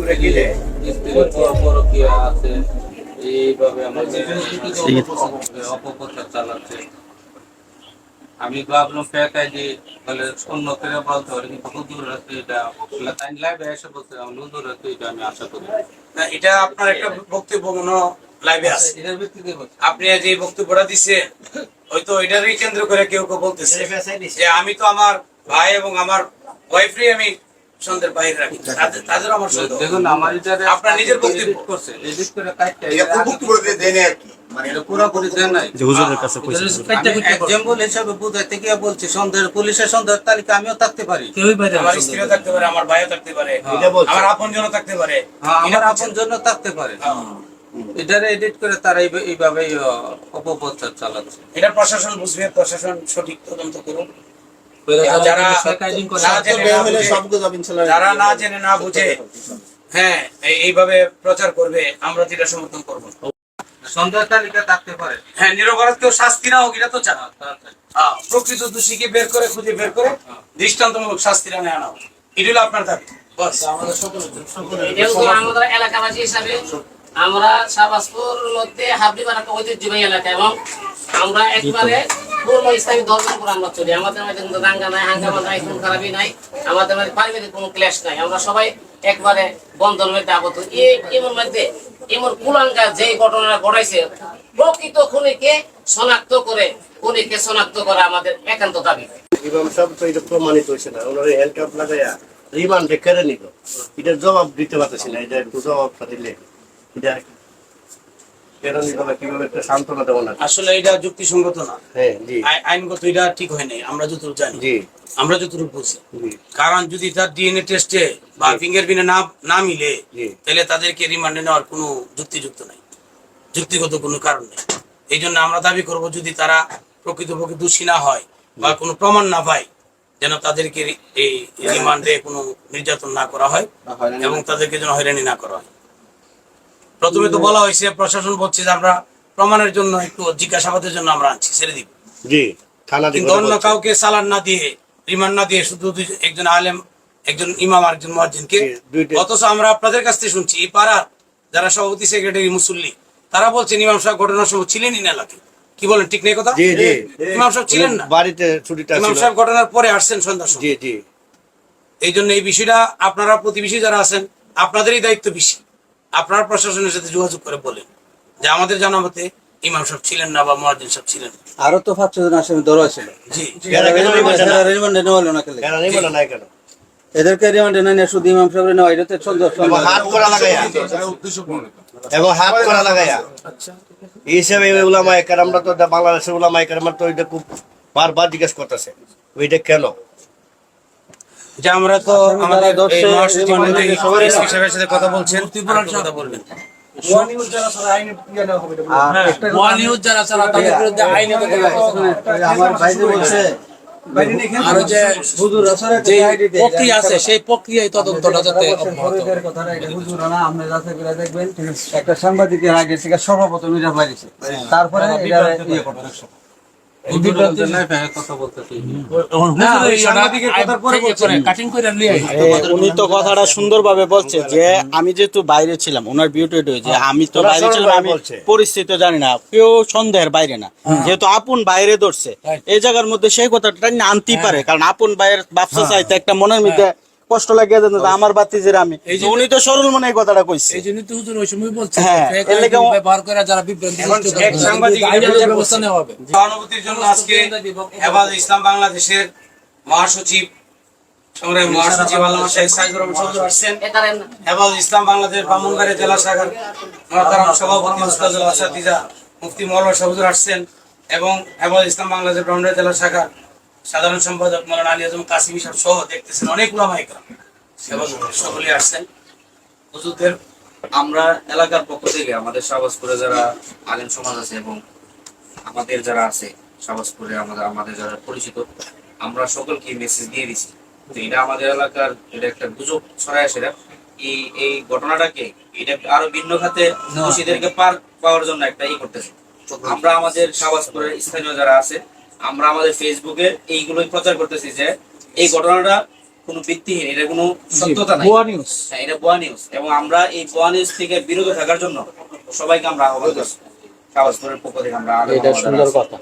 স্ত্রীর পর- পরকীয়া আছে এইভাবে আমাদের অপপ্রচার চালাচ্ছে। আমি ভাবলাম ফেকাই যে তাহলে অন্য কেউ বলতে পারি কিন্তু হুজুর আছে এটা তাই লাইভে এসে বলতে হুজুর আছে এটা আমি আশা করি। না, এটা আপনার একটা বক্তব্য মনে লাইভে আছে। এটার ভিত্তিতে। আপনি যে বক্তব্যটা দিচ্ছেন হয়তো এটারই কেন্দ্র করে কেউ কেউ বলতেছে। যে আমি তো আমার ভাই এবং আমার ওয়াইফরে আমি সন্ধ্যের বাইরে রাখি। তাদের- তাদেরও আমার সন্দেহ দেখুন আমার এটা আপনার নিজের বক্তব্য। করছে এডিট করে কাটতে এটা প্রযুক্তি করে দিয়ে আর কি। মানে এটা পুরোপুরি দেন নাই। যে হুজুরের কাছে কইছে। এক্সাম্পল হিসাবে বুঝাইতে গিয়ে বলছি সন্ধ্যের পুলিশের সন্ধ্যার তালিকা আমিও থাকতে পারি। আমার স্ত্রীও থাকতে পারে আমার ভাইও থাকতে পারে এটা আমার আপন জনও থাকতে পারে। হ্যাঁ, আমার এটা আপন জন্য থাকতে পারে। হ্যাঁ। এটারে এডিট করে তারা এই- এইভাবেই আহ, অপপ্রচার চালাচ্ছে। এটা প্রশাসন বুঝবে প্রশাসন সঠিক তদন্ত করুন যারা না জেনে না বুঝে- যারা না জেনে না বুঝে হ্যাঁ এইভাবে প্রচার করবে আমরা যেটা সমর্থন করব। না। তালিকা থাকতে পারে। হ্যাঁ নিরপরাধ কেউ শাস্তি না হোক এটা তো চান হ্যাঁ, প্রকৃত দোষীকে বের করে খুঁজে বের করে দৃষ্টান্তমূলক শাস্তির আনে আনা হোক। এটা আপনার দাবি। বস। আমাদের এলাকাবাসী হিসাবে আমরা শাহবাজপুর মধ্যে ঐতিহ্যবাহী এলাকা এবং আমরা একবারে শনাক্ত করে শনাক্ত করা আমাদের একান্ত প্রমাণিত হয়েছে না। জবাব দিতে পারতেছি না। এটা একটু জবাবটা দিলে এটা কেড়ে নিল বা কীভাবে একটা সান্ত্বনা দেবো না আসলে এটা যুক্তিসঙ্গত না। হ্যাঁ আইনগত এটা ঠিক হয় নাই আমরা যতটুকু জানি। আমরা যতটুকু বুঝি। কারণ যদি তার ডিএনএ টেস্টে বা ফিঙ্গারপ্রিন্টে না না মিলে তাহলে তাদেরকে রিমান্ডে নেওয়ার কোনো যুক্তিযুক্ত নাই। যুক্তিগত কোনো কারণ নেই। এই জন্য আমরা দাবি করব যদি তারা প্রকৃতপক্ষে দোষী না হয় বা কোনো প্রমাণ না পায় যেন তাদেরকে এই রিমান্ডে কোনো নির্যাতন না করা হয় এবং তাদেরকে যেন হয়রানি না করা হয়। প্রথমে তো বলা হয়েছে প্রশাসন বলছে যে আমরা প্রমাণের জন্য একটু জিজ্ঞাসাবাদের জন্য আমরা আনছি ছেড়ে দিব। জি থানা কিন্তু অন্য কাউকে সালান না দিয়ে রিমান্ড না দিয়ে শুধু একজন আলেম একজন ইমাম আর একজন মহাজিনকে অথচ আমরা আপনাদের কাছ থেকে শুনছি এই পাড়ার যারা সভাপতি সেক্রেটারি মুসল্লি তারা বলছেন ইমাম সাহেব ঘটনার সময় ছিলেনই না এলাকায় কি বলেন ঠিক নেই কথা? জি জি। ইমাম সাহেব ছিলেন না? বাড়িতে ছুটিটা ইমাম সাহেব ঘটনার পরে আসছেন সন্ধ্যার সময়। জি জি। এই জন্য এই বিষয়টা আপনারা প্রতিবেশী যারা আছেন আপনাদেরই দায়িত্ব বেশি। আপনারা প্রশাসনের সাথে যোগাযোগ করে বলেন যে আমাদের জানা মতে ইমাম সাহেব ছিলেন না বা মহাজিন সাহেব ছিলেন। আরও তো পাঁচ আসামি ধরা ছিল। জি। রিমান্ডে নেওয়া হলো না কেলে? এরা নিবে না নাই কেন? এদেরকে রিমান্ডে না শুধু ইমাম সাহেব নেওয়া এটা তো চন্দ্র হাত করা লাগাইয়া। এবং হাত করা লাগাইয়া। এই হিসাবে উলামা একার আমরা তো বাংলাদেশের উলামা একার আমরা তো এটা খুব বারবার জিজ্ঞেস করতেছে। ওইটা কেন? যে আমরা তো আমাদের সাথে কথা বলছেন। কথা বলবেন। আরও যে প্রক্রিয়া আছে সেই প্রক্রিয়ায় তদন্তটা যাতে। একটা সাংবাদিকের আগে থেকে সর্বপ্রথম তারপরে উনি তো কথাটা সুন্দরভাবে বলছে যে আমি যেহেতু বাইরে ছিলাম ওনার বিউটি যে আমি তো বাইরে ছিলাম আমি পরিস্থিতি জানি না কেউ সন্দেহের বাইরে না। যেহেতু আপন বাইরে ধরছে এই জায়গার মধ্যে সেই কথাটা না আনতেই পারে কারণ আপন বাইরের ব্যবসা চাইতে একটা মনের মধ্যে কষ্ট লাগিয়ে দেন আমার বাতি যে আমি। এই যে- তো উনি তো সরল মনে এই কথাটা কইছে। এই জন্য তো হুজুর ওই সময় বলছে হ্যাঁ, লেগে ব্যবহার করে যারা বিভ্রান্তি এক সাংবাদিক আইনের ব্যবস্থা নেওয়া হবে। সহানুভূতির জন্য আজকে ইসলাম বাংলাদেশের মহাসচিব সংগ্রামী মহাসচিব আল্লামা শেখ সাইদুর রহমান চৌধুরী আসছেন ইসলাম বাংলাদেশ ব্রাহ্মণবাড়িয়া জেলা শাখার মহতারাম সভাপতি উস্তাদুল আসাদিজা মুফতি মৌলানা সবুজুর আসছেন এবং হেফাজ ইসলাম বাংলাদেশ ব্রাহ্মণবাড়িয়া জেলা শাখার সাধারণ সম্পাদক মৌলানা আলী আজম কাসিম সাহেব সহ দেখতেছেন অনেক উলামা ইকরাম সকলে আসছেন। হুজুরদের আমরা এলাকার পক্ষ থেকে আমাদের শাহবাজপুরে যারা আলেম সমাজ আছে এবং আমাদের যারা আছে শাহবাজপুরে আমাদের আমাদের যারা পরিচিত আমরা সকলকে মেসেজ দিয়ে দিছি। তো এটা আমাদের এলাকার এটা একটা গুজব ছড়ায় সেটা। এই এই ঘটনাটাকে এটা আরও ভিন্ন খাতে দোষীদেরকে পার পাওয়ার জন্য একটা ই করতেছে। তো আমরা আমাদের শাহবাজপুরের স্থানীয় যারা আছে আমরা আমাদের ফেসবুকে এইগুলোই প্রচার করতেছি যে এই ঘটনাটা কোনো ভিত্তিহীন এটা কোনো সত্যতা নাই। বোয়া নিউজ হ্যাঁ এটা বোয়া নিউজ এবং আমরা এই বোয়া নিউজ থেকে বিরত থাকার জন্য সবাইকে আমরা আহ্বান করছি। কাগজপুরের পক্ষ থেকে আমরা এটা সুন্দর কথা।